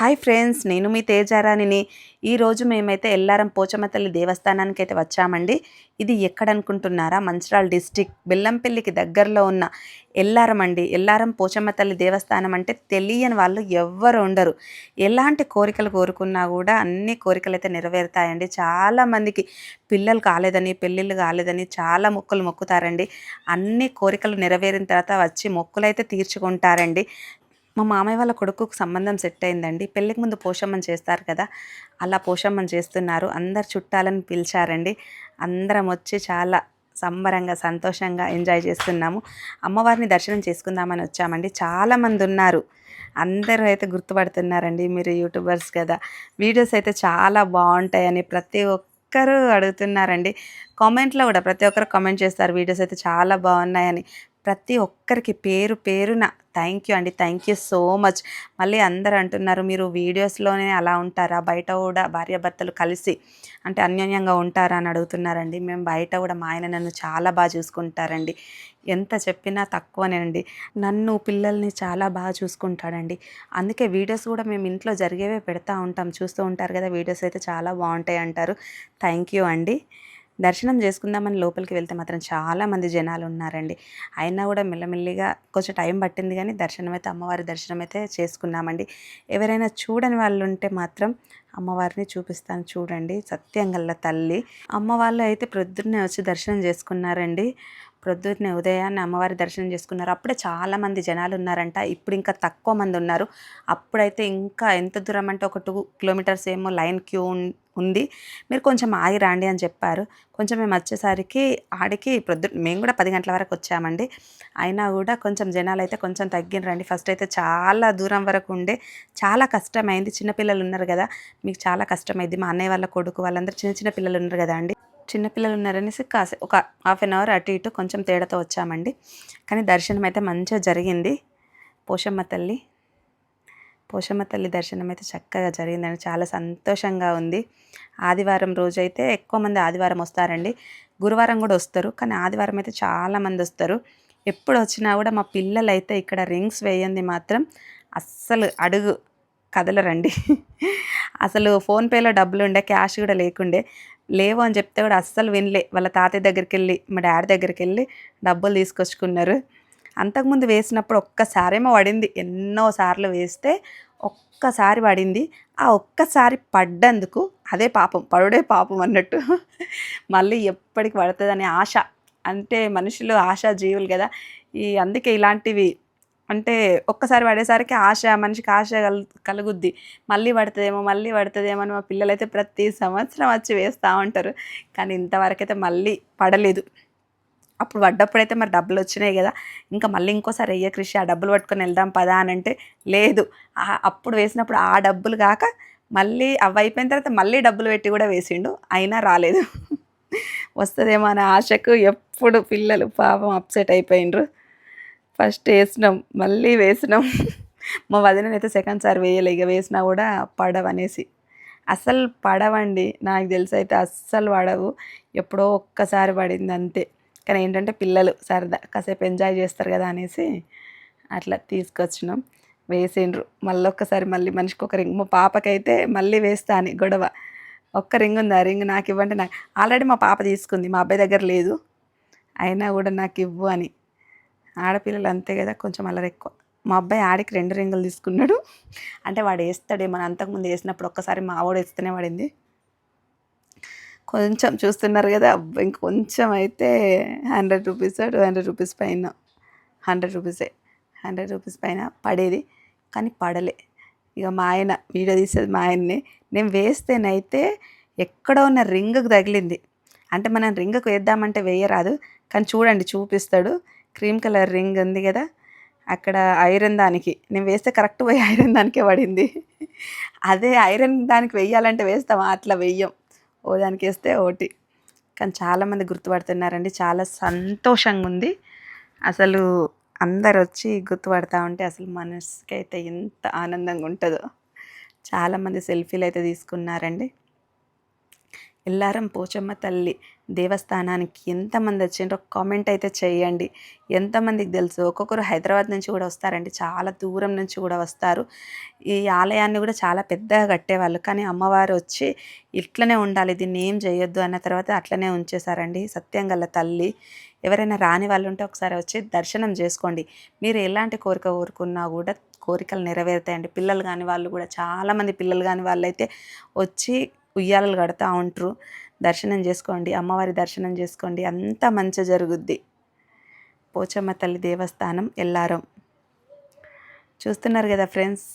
Hi friends నేను మీ తేజారాణిని ఈరోజు మేమైతే ఎల్లారం పోచమతల్లి దేవస్థానానికి అయితే వచ్చామండి. ఇది ఎక్కడనుకుంటున్నారా? మంచిరాల్ మంచిర్యాల డిస్టిక్ బెల్లంపల్లికి దగ్గరలో ఉన్న ఎల్లారం అండి. ఎల్లారం పోచమతల్లి దేవస్థానం అంటే తెలియని వాళ్ళు ఎవ్వరు ఉండరు. ఎలాంటి కోరికలు కోరుకున్నా కూడా అన్ని కోరికలు అయితే నెరవేరుతాయండి. చాలా మందికి పిల్లలు కాలేదని పెళ్ళిళ్ళు కాలేదని చాలా మొక్కులు మొక్కుతారండి. అన్ని కోరికలు నెరవేరిన తర్వాత వచ్చి మొక్కులైతే తీర్చుకుంటారండి. మా మామయ్య వాళ్ళ కొడుకుకు సంబంధం సెట్ అయిందండి. పెళ్ళికి ముందు పోషమ్మని చేస్తారు కదా అలా పోషమ్మని చేస్తున్నారు. అందరు చుట్టాలని పిలిచారండి. అందరం వచ్చి చాలా సంబరంగా సంతోషంగా ఎంజాయ్ చేస్తున్నాము. అమ్మవారిని దర్శనం చేసుకుందామని వచ్చామండి. చాలామంది ఉన్నారు. అందరూ అయితే గుర్తుపడుతున్నారండి. మీరు యూట్యూబర్స్ కదా వీడియోస్ అయితే చాలా బాగుంటాయని ప్రతి ఒక్కరు అడుగుతున్నారండి. కామెంట్లో కూడా ప్రతి ఒక్కరు కామెంట్ చేస్తారు. వీడియోస్ అయితే చాలా బాగున్నాయని. ప్రతి ఒక్కరికి పేరు పేరున థ్యాంక్ యూ అండి. Thank you so much. మళ్ళీ అందరు అంటున్నారు మీరు వీడియోస్లోనే అలా ఉంటారా? బయట కూడా భార్యాభర్తలు కలిసి అంటే అన్యోన్యంగా ఉంటారా? అని అడుగుతున్నారండి. మేము బయట కూడా మా ఆయన నన్ను చాలా బాగా చూసుకుంటారండి. ఎంత చెప్పినా తక్కువనేనండి నన్ను పిల్లల్ని చాలా బాగా చూసుకుంటాడండి. అందుకే వీడియోస్ కూడా మేము ఇంట్లో జరిగేవే పెడతా ఉంటాం. చూస్తూ ఉంటారు కదా వీడియోస్ అయితే చాలా బాగుంటాయి అంటారు. థ్యాంక్ యూ అండి. దర్శనం చేసుకుందామని లోపలికి వెళ్తే మాత్రం చాలామంది జనాలు ఉన్నారండి. అయినా కూడా మెల్లమెల్లిగా కొంచెం టైం పట్టింది కానీ దర్శనం అయితే అమ్మవారి దర్శనం అయితే చేసుకున్నామండి. ఎవరైనా చూడని వాళ్ళు ఉంటే మాత్రం అమ్మవారిని చూపిస్తాను చూడండి. సత్యంగల్ల తల్లి. అమ్మ వాళ్ళు అయితే ప్రొద్దున్నే వచ్చి దర్శనం చేసుకున్నారండి. ప్రొద్దున్నే ఉదయాన్నే అమ్మవారి దర్శనం చేసుకున్నారు. అప్పుడే చాలామంది జనాలు ఉన్నారంట. ఇప్పుడు ఇంకా తక్కువ మంది ఉన్నారు. అప్పుడైతే ఇంకా ఎంత దూరం అంటే ఒక టూ కిలోమీటర్స్ ఏమో లైన్ క్యూ ఉంది. మీరు కొంచెం ఆగి రాండి అని చెప్పారు. కొంచెం మేము వచ్చేసరికి ఆడికి ప్రొద్దు మేము కూడా పది గంటల వరకు వచ్చామండి. అయినా కూడా కొంచెం జనాలు అయితే కొంచెం తగ్గినరండి ఫస్ట్ అయితే చాలా దూరం వరకు ఉండే. చాలా కష్టమైంది. చిన్నపిల్లలు ఉన్నారు కదా. మీకు చాలా కష్టమైంది. మా అన్నయ్య వాళ్ళ కొడుకు వాళ్ళందరూ చిన్న చిన్న పిల్లలు ఉన్నారు కదా అండి. చిన్నపిల్లలు ఉన్నారనేసి కాసే ఒక హాఫ్ అన్ అవర్ అటు ఇటు కొంచెం తేడాతో వచ్చామండి. కానీ దర్శనం అయితే మంచిగా జరిగింది. పోషమ్మ తల్లి పోషమ్మ తల్లి దర్శనం అయితే చక్కగా జరిగిందండి. చాలా సంతోషంగా ఉంది. ఆదివారం రోజైతే ఎక్కువ మంది ఆదివారం వస్తారండి. గురువారం కూడా వస్తారు. కానీ ఆదివారం అయితే చాలా మంది వస్తారు. ఎప్పుడు వచ్చినా కూడా మా పిల్లలు అయితే ఇక్కడ రింగ్స్ వేయండి మాత్రం అస్సలు అడుగు కదలరండి. అసలు ఫోన్పేలో డబ్బులు ఉండే క్యాష్ కూడా లేకుండే. లేవు అని చెప్తే కూడా అస్సలు వినలే. వాళ్ళ తాతయ్య దగ్గరికి వెళ్ళి మా డాడీ దగ్గరికి వెళ్ళి డబ్బులు తీసుకొచ్చుకున్నారు. అంతకుముందు వేసినప్పుడు ఒక్కసారేమో పడింది. ఎన్నోసార్లు వేస్తే ఒక్కసారి పడింది. ఆ ఒక్కసారి పడ్డందుకు అదే పాపం పడుడే పాపం అన్నట్టు మళ్ళీ ఎప్పటికి పడుతుందని ఆశ. అంటే మనుషులు ఆశా జీవులు కదా. ఈ అందుకే ఇలాంటివి అంటే ఒక్కసారి పడేసరికి ఆశ మనిషికి ఆశ కల్ కలుగుద్ది. మళ్ళీ పడుతుందేమో మళ్ళీ పడుతుందేమో అని మా పిల్లలైతే ప్రతి సంవత్సరం వచ్చి వేస్తూ ఉంటారు. కానీ ఇంతవరకు అయితే మళ్ళీ పడలేదు. అప్పుడు పడ్డప్పుడైతే మరి డబ్బులు వచ్చినాయి కదా. ఇంకా మళ్ళీ ఇంకోసారి అయ్యే కృషి ఆ డబ్బులు పట్టుకొని వెళ్దాం పదా అని అంటే లేదు. అప్పుడు వేసినప్పుడు ఆ డబ్బులు కాక మళ్ళీ అవి అయిపోయిన తర్వాత మళ్ళీ డబ్బులు పెట్టి కూడా వేసిండు. అయినా రాలేదు. వస్తుందేమో అనే ఆశకు ఎప్పుడు పిల్లలు పాపం అప్సెట్ అయిపోయిండ్రు. ఫస్ట్ వేసినాం మళ్ళీ వేసినాం. మా వదినైతే సెకండ్ సార్ వేయలే ఇక వేసినా కూడా పడవనేసి అస్సలు పడవండి నాకు తెలిసి అయితే అస్సలు పడవు. ఎప్పుడో ఒక్కసారి పడింది అంతే. కానీ ఏంటంటే పిల్లలు సరదా కాసేపు ఎంజాయ్ చేస్తారు కదా అనేసి అట్లా తీసుకొచ్చినాం. వేసిండ్రు. మళ్ళీ ఒక్కసారి మళ్ళీ మనిషికి ఒక రింగ్. మా పాపకైతే మళ్ళీ వేస్తా అని గొడవ. ఒక్క రింగ్ ఉంది ఆ రింగ్ నాకు ఇవ్వండి నాకు ఆల్రెడీ మా పాప తీసుకుంది మా అబ్బాయి దగ్గర లేదు. అయినా కూడా నాకు ఇవ్వు అని. ఆడపిల్లలు అంతే కదా కొంచెం అల్లరి ఎక్కువ. మా అబ్బాయి ఆడికి రెండు రింగులు తీసుకున్నాడు. అంటే వాడు వేస్తాడేమో అంతకుముందు వేసినప్పుడు ఒక్కసారి మా ఆవిడ వేస్తూనే పడింది కొంచెం చూస్తున్నారు కదా ఇంకొంచెం అయితే hundred rupees two hundred rupees పైన. హండ్రెడ్ రూపీసే హండ్రెడ్ రూపీస్ పైన పడేది కానీ పడలే. ఇక మా ఆయన వీడియో తీసేది మా ఆయన్ని. నేను వేస్తేనైతే ఎక్కడ ఉన్న రింగుకు తగిలింది. అంటే మనం రింగ్కి వేద్దామంటే వేయరాదు కానీ చూడండి చూపిస్తాడు. క్రీమ్ కలర్ రింగ్ ఉంది కదా అక్కడ ఐరన్ దానికి. నేను వేస్తే కరెక్ట్ పోయి ఐరన్ దానికే పడింది. అదే ఐరన్ దానికి వెయ్యాలంటే వేస్తామా అట్లా వెయ్యం. ఓ దానికి వేస్తే ఓటి. కానీ చాలామంది గుర్తుపడుతున్నారండి చాలా సంతోషంగా ఉంది. అసలు అందరు వచ్చి గుర్తుపడతా ఉంటే అసలు మనసుకైతే ఎంత ఆనందంగా ఉంటుందో. చాలామంది సెల్ఫీలు అయితే తీసుకున్నారండి. ఎల్లారం పోచమ్మ తల్లి దేవస్థానానికి ఎంతమంది వచ్చిండ్రో కామెంట్ అయితే చేయండి. ఎంతమందికి తెలుసు? ఒక్కొక్కరు హైదరాబాద్ నుంచి కూడా వస్తారండి. చాలా దూరం నుంచి కూడా వస్తారు. ఈ ఆలయాన్ని కూడా చాలా పెద్దగా కట్టేవాళ్ళు. కానీ అమ్మవారు వచ్చి ఇట్లనే ఉండాలి దీన్ని ఏం చేయొద్దు అన్న తర్వాత అట్లనే ఉంచేశారండి సత్యం గల తల్లి. ఎవరైనా రాని వాళ్ళు ఉంటే ఒకసారి వచ్చి దర్శనం చేసుకోండి. మీరు ఎలాంటి కోరిక కోరుకున్నా కూడా కోరికలు నెరవేరుతాయండి. పిల్లలు కాని వాళ్ళు కూడా చాలామంది పిల్లలు కాని వాళ్ళు అయితే వచ్చి ఉయ్యాలలు కడతా ఉంటారు. దర్శనం చేసుకోండి అమ్మవారి దర్శనం చేసుకోండి. అంత మంచి జరుగుద్ది. పోచమ్మ తల్లి దేవస్థానం ఎల్లారం. చూస్తున్నారు కదా ఫ్రెండ్స్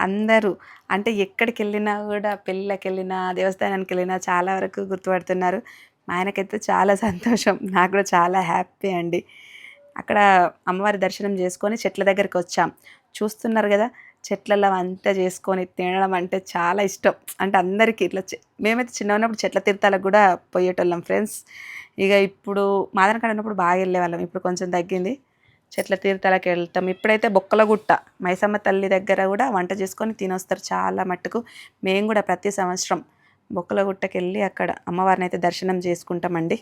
అందరూ అంటే ఎక్కడికి వెళ్ళినా కూడా పెళ్ళిళ్ళకి వెళ్ళినా దేవస్థానానికి వెళ్ళినా చాలా వరకు గుర్తుపడుతున్నారు. మా ఆయనకైతే చాలా సంతోషం. నాకు కూడా చాలా హ్యాపీ అండి. అక్కడ అమ్మవారి దర్శనం చేసుకొని చెట్ల దగ్గరికి వచ్చాం. చూస్తున్నారు కదా చెట్లలో అంతా చేసుకొని తినడం అంటే చాలా ఇష్టం. అంటే అందరికీ ఇట్లా మేమైతే చిన్న ఉన్నప్పుడు చెట్ల తీర్థాలకు కూడా పోయేటోళ్ళం ఫ్రెండ్స్. ఇక ఇప్పుడు మాదనకాడ ఉన్నప్పుడు బాగా వెళ్ళేవాళ్ళం. ఇప్పుడు కొంచెం తగ్గింది. చెట్ల తీర్థాలకు వెళ్తాం. ఇప్పుడైతే బొక్కల గుట్ట మైసమ్మ తల్లి దగ్గర కూడా వంట చేసుకొని తినొస్తారు చాలా మట్టుకు. మేము కూడా ప్రతి సంవత్సరం బొక్కల గుట్టకి వెళ్ళి అక్కడ అమ్మవారిని అయితే దర్శనం చేసుకుంటామండి.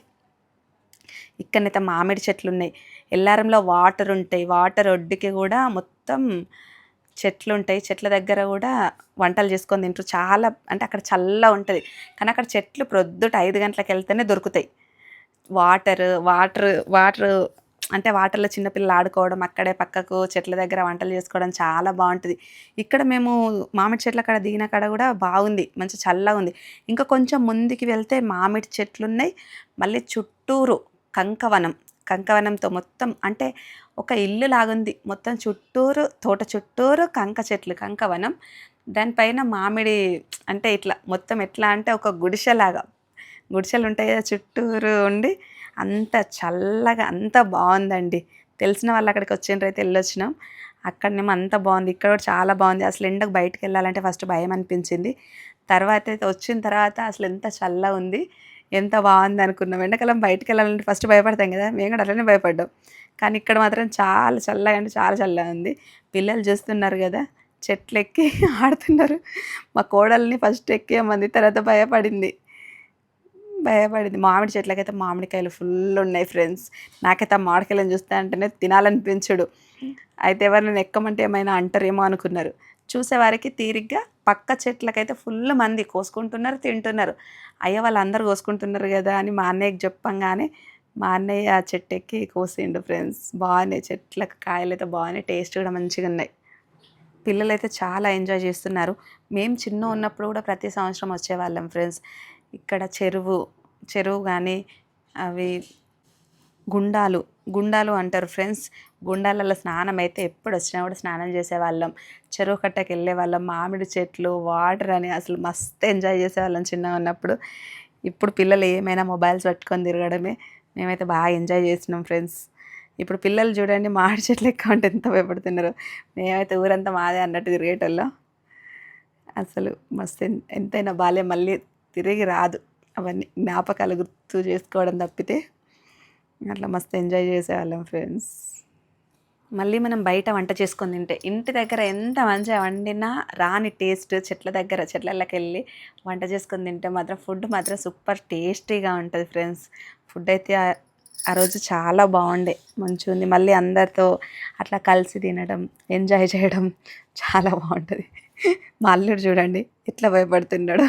ఇక్కడనైతే మామిడి చెట్లు ఉన్నాయి ఎల్లారంలో వాటర్ ఉంటాయి. వాటర్ ఒడ్డుకి కూడా మొత్తం చెట్లు ఉంటాయి చెట్ల దగ్గర కూడా వంటలు చేసుకొని తింటారు. చాలా అంటే అక్కడ చల్ల ఉంటుంది. కానీ అక్కడ చెట్లు ప్రొద్దుట ఐదు గంటలకు వెళ్తేనే దొరుకుతాయి. వాటర్ వాటర్ వాటర్ అంటే వాటర్లో చిన్నపిల్లలు ఆడుకోవడం అక్కడే పక్కకు చెట్ల దగ్గర వంటలు చేసుకోవడం చాలా బాగుంటుంది. ఇక్కడ మేము మామిడి చెట్ల కాడ దిగిన కాడ కూడా బాగుంది. మంచి చల్లగా ఉంది. ఇంకా కొంచెం ముందుకి వెళ్తే మామిడి చెట్లు ఉన్నాయి మళ్ళీ చుట్టూరు కంకవనం. కంకవనంతో మొత్తం అంటే ఒక ఇల్లు లాగుంది. మొత్తం చుట్టూరు తోట చుట్టూరు కంక చెట్లు కంకవనం దానిపైన మామిడి అంటే ఇట్లా మొత్తం ఎట్లా అంటే ఒక గుడిసెలాగా. గుడిసెలు ఉంటాయి కదా చుట్టూరు ఉండి అంత చల్లగా అంత బాగుందండి. తెలిసిన వాళ్ళు అక్కడికి వచ్చిండ్రైతే వెళ్ళొచ్చినాం అక్కడనేమో అంత బాగుంది. ఇక్కడ కూడా చాలా బాగుంది. అసలు ఎండకు బయటకు వెళ్ళాలంటే ఫస్ట్ భయం అనిపించింది తర్వాత అయితే వచ్చిన తర్వాత అసలు ఎంత చల్లగా ఉంది ఎంత బాగుంది అనుకున్నాం. ఎండాకాలం బయటకు వెళ్ళాలంటే ఫస్ట్ భయపడతాం కదా. మేము కూడా అట్లనే భయపడ్డాం. కానీ ఇక్కడ మాత్రం చాలా చల్లగా అంటే చాలా చల్లగా ఉంది. పిల్లలు చూస్తున్నారు కదా. చెట్లు ఎక్కి ఆడుతున్నారు. మా కోడల్ని ఫస్ట్ ఎక్కేమంది తర్వాత భయపడింది. భయపడింది. మామిడి చెట్లకైతే మామిడికాయలు ఫుల్ ఉన్నాయి ఫ్రెండ్స్ నాకైతే ఆ మామిడికాయలను చూస్తే అంటేనే తినాలనిపించడు. అయితే ఎవరిని ఎక్కమంటే ఏమైనా అంటారేమో అనుకున్నారు. చూసేవారికి తీరిగ్గా పక్క చెట్లకైతే ఫుల్ మంది కోసుకుంటున్నారు తింటున్నారు. అయ్య వాళ్ళందరూ కోసుకుంటున్నారు కదా అని మా అన్నయ్యకి చెప్పంగానే మా అన్నయ్య ఆ చెట్టు ఎక్కి కోసిండు ఫ్రెండ్స్. బాగున్నాయి చెట్లకు కాయలు అయితే బాగున్నాయి టేస్ట్ కూడా మంచిగా ఉన్నాయి. పిల్లలు అయితే చాలా ఎంజాయ్ చేస్తున్నారు. మేము చిన్న ఉన్నప్పుడు కూడా ప్రతి సంవత్సరం వచ్చేవాళ్ళం ఫ్రెండ్స్. ఇక్కడ చెరువు చెరువు కానీ అవి గుండాలు గుండాలు అంటారు ఫ్రెండ్స్ గుండాలలో స్నానం అయితే ఎప్పుడు వచ్చినా కూడా స్నానం చేసేవాళ్ళం. చెరువు కట్టకి వెళ్ళేవాళ్ళం మామిడి చెట్లు వాటర్ అని అసలు మస్తు ఎంజాయ్ చేసేవాళ్ళం చిన్నగా ఉన్నప్పుడు. ఇప్పుడు పిల్లలు ఏమైనా మొబైల్స్ పట్టుకొని తిరగడమే మేమైతే బాగా ఎంజాయ్ చేసినాం ఫ్రెండ్స్ ఇప్పుడు పిల్లలు చూడండి మామిడి చెట్లు ఎక్కువ ఉంటే ఎంత భయపడుతున్నారు. మేమైతే ఊరంతా మాదే అన్నట్టు తిరిగేటోళ్ళం. అసలు మస్తు ఎంతైనా బాల్యం మళ్ళీ తిరిగి రాదు. అవన్నీ జ్ఞాపకాలు గుర్తు చేసుకోవడం తప్పితే. అట్లా మస్తు ఎంజాయ్ చేసేవాళ్ళం ఫ్రెండ్స్. మళ్ళీ మనం బయట వంట చేసుకొని తింటే ఇంటి దగ్గర ఎంత మంచిగా వండినా రాని టేస్ట్ చెట్ల దగ్గర చెట్లకి వెళ్ళి వంట చేసుకొని తింటే మాత్రం ఫుడ్ మాత్రం సూపర్ టేస్టీగా ఉంటుంది ఫ్రెండ్స్. ఫుడ్ అయితే ఆ- రోజు చాలా బాగుండే మంచిగా ఉంది. మళ్ళీ అందరితో అట్లా కలిసి తినడం ఎంజాయ్ చేయడం చాలా బాగుంటుంది. మా అల్లుడు చూడండి ఎట్లా భయపడుతున్నాడు.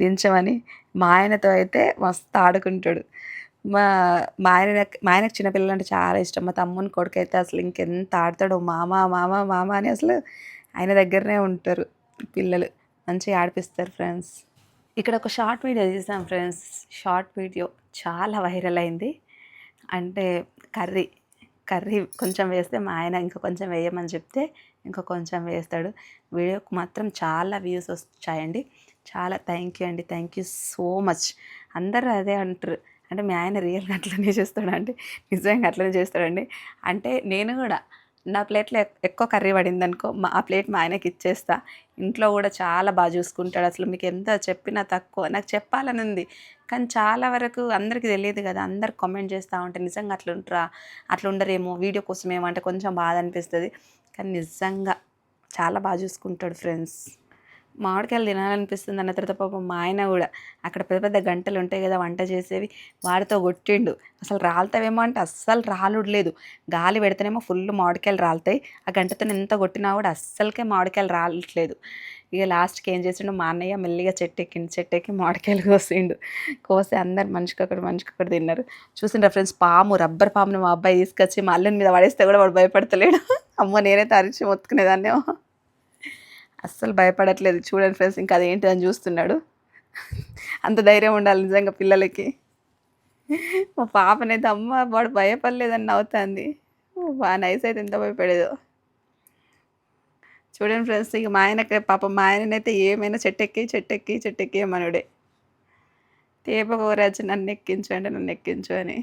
దించమని మా ఆయనతో అయితే మస్తు ఆడుకుంటాడు. మా మా ఆయన మా ఆయనకు చిన్నపిల్లలు అంటే చాలా ఇష్టం. మా తమ్ముని కొడుకు అయితే అసలు ఇంకెంత ఆడతాడో మామ మామ మామ అని అసలు ఆయన దగ్గరనే ఉంటారు పిల్లలు. మంచిగా ఆడిపిస్తారు ఫ్రెండ్స్. ఇక్కడ ఒక షార్ట్ వీడియో తీసాం ఫ్రెండ్స్. షార్ట్ వీడియో చాలా వైరల్ అయింది. అంటే కర్రీ కర్రీ కొంచెం వేస్తే మా ఆయన ఇంకా కొంచెం వేయమని చెప్తే ఇంకా కొంచెం వేస్తాడు. వీడియోకి మాత్రం చాలా వ్యూస్ వచ్చాయండి చాలా థ్యాంక్ యూ అండి. Thank you so much. అందరూ అదే అంటారు. అంటే మీ ఆయన రియల్గా అట్లనే చేస్తాడండి నిజంగా అట్లనే చేస్తాడండి. అంటే నేను కూడా నా ప్లేట్లో ఎక్- ఎక్కువ కర్రీ పడింది అనుకో మా ఆ ప్లేట్ మా ఆయనకి ఇచ్చేస్తా. ఇంట్లో కూడా చాలా బాగా చూసుకుంటాడు. అసలు మీకు ఎంత చెప్పినా తక్కువ నాకు చెప్పాలని ఉంది. కానీ చాలా వరకు అందరికీ తెలియదు కదా. అందరు కామెంట్ చేస్తూ ఉంటే నిజంగా అట్లా ఉంటారా? అట్లా ఉండరేమో? వీడియో కోసం అంటే కొంచెం బాధ అనిపిస్తుంది. కానీ నిజంగా చాలా బాగా చూసుకుంటాడు ఫ్రెండ్స్ మామిడికాయలు తినాలనిపిస్తుంది అన్న తర్వాత పాపం మా ఆయన కూడా. అక్కడ పెద్ద పెద్ద గంటలు ఉంటాయి కదా వంట చేసేవి. వాడితో కొట్టిండు. అసలు రాలుతావేమో అంటే అస్సలు రాలుడలేదు. గాలి పెడితేనేమో ఫుల్ మామిడికాయలు రాలుతాయి. ఆ గంటతో ఎంత కొట్టినా కూడా అస్సలకే మామిడికాయలు రాలట్లేదు. ఇక లాస్ట్కి ఏం చేసిండు? మా అన్నయ్య మెల్లిగా చెట్టు ఎక్కిండు చెట్టు ఎక్కి మామిడికాయలు కోసిండు. కోసి అందరు మనిషికి ఒకటి మనిషికి ఒకటి తిన్నారు. చూసిన ఫ్రెండ్స్ పాము రబ్బర్ పాముని మా అబ్బాయి తీసుకొచ్చి మా అల్లుని మీద పడేస్తే కూడా వాడు భయపడతలేడు. అమ్మ నేనే తరించి మొత్తుకునేదాన్నేమో. అస్సలు భయపడట్లేదు. చూడండి ఫ్రెండ్స్ ఇంకా అదేంటి అని చూస్తున్నాడు. అంత ధైర్యం ఉండాలి నిజంగా పిల్లలకి. మా పాపనైతే అమ్మ వాడు భయపడలేదని నవ్వుతుంది. బాగా నైస్ అయితే ఎంత భయపడేదో. చూడండి ఫ్రెండ్స్ ఇక మా ఆయన పాప మా ఆయననైతే ఏమైనా చెట్టెక్కి చెట్టెక్కి చెట్టెక్కి మనుడే తేపకోరాజు నన్ను ఎక్కించు అంటే నన్ను ఎక్కించు అని.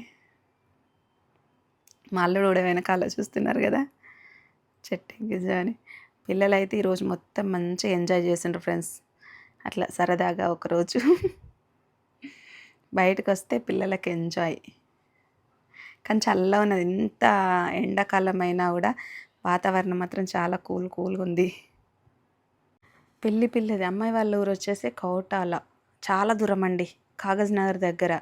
మా అల్లుడు కూడా వెనకాల చూస్తున్నారు కదా. చెట్టెక్కించు అని. పిల్లలు అయితే ఈరోజు మొత్తం మంచిగా ఎంజాయ్ చేసిండ్రు ఫ్రెండ్స్. అట్లా సరదాగా ఒకరోజు బయటకు వస్తే పిల్లలకి ఎంజాయ్. కానీ చల్ల ఉన్నది. ఎంత ఎండాకాలం అయినా కూడా వాతావరణం మాత్రం చాలా కూల్ కూల్గా ఉంది. పెళ్ళి పిల్లది. అమ్మాయి వాళ్ళ ఊరు వచ్చేసి కౌటాల. చాలా దూరం అండి. కాగజ్ నగర్ దగ్గర.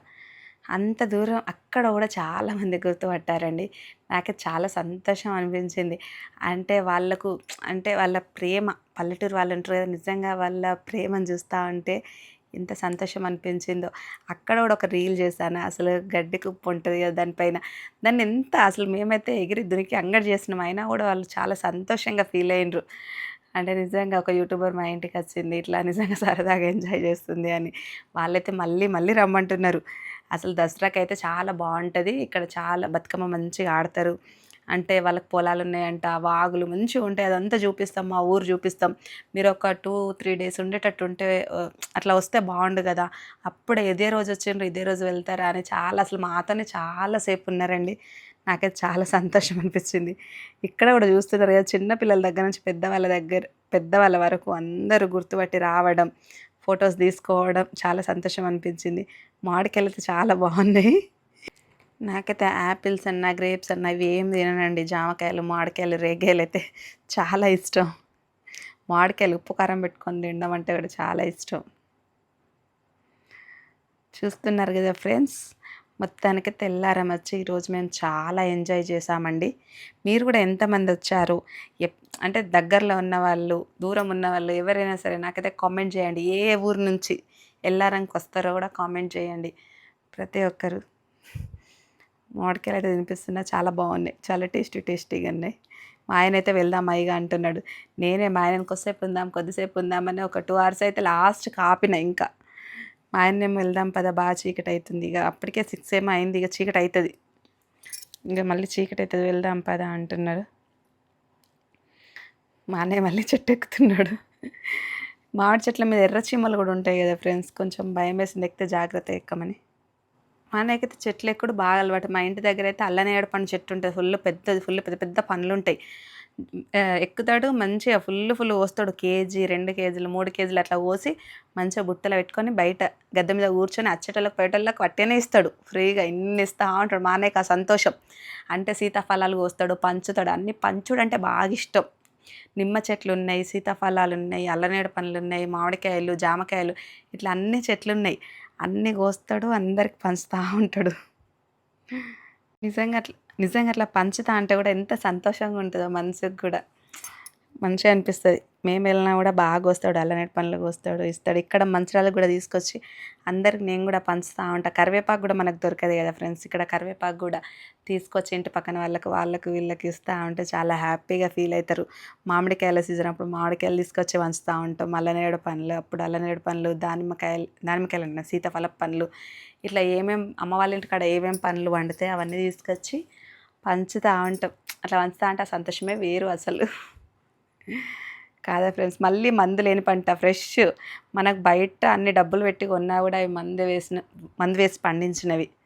అంత దూరం అక్కడ కూడా చాలామంది గుర్తుపట్టారండి. నాకు చాలా సంతోషం అనిపించింది. అంటే వాళ్ళకు అంటే వాళ్ళ ప్రేమ పల్లెటూరు వాళ్ళు ఉంటారు కదా నిజంగా వాళ్ళ ప్రేమను చూస్తూ ఉంటే ఎంత సంతోషం అనిపించిందో. అక్కడ కూడా ఒక రీల్ చేశాను. అసలు గడ్డి కుప్పు ఉంటుంది కదా దానిపైన దాన్ని ఎంత అసలు మేమైతే ఎగిరి దునికి అంగడి చేసినాం. అయినా కూడా వాళ్ళు చాలా సంతోషంగా ఫీల్ అయినరు. అంటే నిజంగా ఒక యూట్యూబర్ మా ఇంటికి వచ్చింది. ఇట్లా నిజంగా సరదాగా ఎంజాయ్ చేస్తుంది అని. వాళ్ళైతే మళ్ళీ మళ్ళీ రమ్మంటున్నారు. అసలు దసరాకి అయితే చాలా బాగుంటుంది ఇక్కడ చాలా బతుకమ్మ మంచిగా ఆడతారు. అంటే వాళ్ళకి పొలాలు ఉన్నాయంట వాగులు మంచిగా ఉంటాయి. అదంతా చూపిస్తాం మా ఊరు చూపిస్తాం. మీరు ఒక టూ త్రీ డేస్ ఉండేటట్టు ఉంటే అట్లా వస్తే బాగుండు కదా. అప్పుడే ఇదే రోజు వచ్చిండ్రు ఇదే రోజు వెళ్తారా అని చాలా అసలు మాతోనే చాలాసేపు ఉన్నారండి. నాకైతే చాలా సంతోషం అనిపించింది. ఇక్కడ కూడా చూస్తున్నారు కదా చిన్న పిల్లల దగ్గర నుంచి పెద్దవాళ్ళ దగ్గర పెద్దవాళ్ళ వరకు అందరూ గుర్తుపట్టి రావడం ఫొటోస్ తీసుకోవడం చాలా సంతోషం అనిపించింది. మామిడికాయలు అయితే చాలా బాగున్నాయి. నాకైతే యాపిల్స్ అన్న గ్రేప్స్ అన్న ఇవి ఏం తిననండి. జామకాయలు మామిడికాయలు రేగాయలు అయితే చాలా ఇష్టం. మామిడికాయలు ఉప్పు కారం పెట్టుకొని తినడం అంటే కూడా చాలా ఇష్టం. చూస్తున్నారు కదా ఫ్రెండ్స్? మొత్తానికి తెల్లారం వచ్చి ఈరోజు మేము చాలా ఎంజాయ్ చేసామండి మీరు కూడా ఎంతమంది వచ్చారు? అంటే దగ్గరలో ఉన్న వాళ్ళు దూరం ఉన్న వాళ్ళు ఎవరైనా సరే నాకైతే కామెంట్ చేయండి. ఏ ఊరు నుంచి ఎల్లారంకి వస్తారో కూడా కామెంట్ చేయండి. ప్రతి ఒక్కరు మామిడికాయలు అయితే తినిపిస్తున్నా చాలా బాగున్నాయి. చాలా టేస్టీ టేస్టీగా ఉన్నాయి. మా ఆయన అయితే వెళ్దాం అయ్యగా అంటున్నాడు. నేనే మా ఆయనకి కొద్దిసేపు ఉందాం కొద్దిసేపు ఉందామని ఒక టూ అవర్స్ అయితే లాస్ట్ కాపిన ఇంకా. మా ఆయనేమో వెళ్దాం పద బాగా చీకటి అవుతుంది ఇక అప్పటికే సిక్స్ ఏమో అయింది ఇక చీకటి అవుతుంది ఇంకా మళ్ళీ చీకటి అవుతుంది వెళ్దాం పద అంటున్నాడు. మా అన్నయ్య మళ్ళీ చెట్టు ఎక్కుతున్నాడు మామిడి చెట్ల మీద ఎర్ర చీమలు కూడా ఉంటాయి కదా ఫ్రెండ్స్ కొంచెం భయం వేసింది ఎక్కితే జాగ్రత్త ఎక్కమని. మా అన్నయ్యకైతే చెట్లు ఎక్కుడు బాగా అలవాటు. మా ఇంటి దగ్గర అయితే అల్లనేడు పండు చెట్టు ఉంటుంది ఫుల్ పెద్దది ఫుల్ పెద్ద పెద్ద పండ్లు ఉంటాయి ఎక్కుతాడు మంచిగా ఫుల్ ఫుల్ పోస్తాడు కేజీ రెండు కేజీలు మూడు కేజీలు అట్లా పోసి మంచిగా బుట్టలో పెట్టుకొని బయట గద్దె మీద కూర్చొని అచ్చటలకు పేటలకు పట్టేనే ఇస్తాడు. ఫ్రీగా ఇన్ని ఇస్తా ఉంటాడు మా అన్నయ్యకి ఆ సంతోషం. అంటే సీతాఫలాలు కోస్తాడు పంచుతాడు. అన్ని పంచుడు అంటే బాగా ఇష్టం. నిమ్మ చెట్లు ఉన్నాయి సీతాఫలాలు ఉన్నాయి అల్లనేడు పండ్లు ఉన్నాయి మామిడికాయలు జామకాయలు ఇట్లా అన్ని చెట్లు ఉన్నాయి. అన్నీ కోస్తాడు అందరికి పంచుతూ ఉంటాడు. నిజంగా అట్లా నిజంగా అట్లా పంచుతా అంటే కూడా ఎంత సంతోషంగా ఉంటుందో మనసుకు కూడా. మంచిగా అనిపిస్తుంది. మేము వెళ్ళినా కూడా బాగా వస్తాడు అల్లనేటి పనులు వస్తాడు ఇస్తాడు. ఇక్కడ మంచిరాలకు కూడా తీసుకొచ్చి అందరికి నేను కూడా పంచుతూ ఉంటా. కరివేపాకు కూడా మనకు దొరకదు కదా ఫ్రెండ్స్. ఇక్కడ కరివేపాకు కూడా తీసుకొచ్చి ఇంటి పక్కన వాళ్ళకి వాళ్ళకు వీళ్ళకి ఇస్తూ ఉంటే చాలా హ్యాపీగా ఫీల్ అవుతారు మామిడికాయల సీజన్ అప్పుడు మామిడికాయలు తీసుకొచ్చి పంచుతూ ఉంటాం. అల్లనేడు పండ్లు అప్పుడు అల్లనేడు పండ్లు దానిమ్మకాయలు దానిమ్మకాయలు ఉన్నాయి సీతాఫల పండ్లు. ఇట్లా ఏమేం అమ్మ వాళ్ళ ఇంటికాడ ఏమేం పండ్లు వండితే అవన్నీ తీసుకొచ్చి పంచుతూ ఉంటాం. అట్లా పంచుతా అంటే ఆ సంతోషమే వేరు అసలు. కాదా ఫ్రెండ్స్? మళ్ళీ మందు లేని పంట ఫ్రెష్. మనకు బయట అన్ని డబ్బులు పెట్టి కొన్నా కూడా అవి మందు వేసిన మందు వేసి పండించినవి.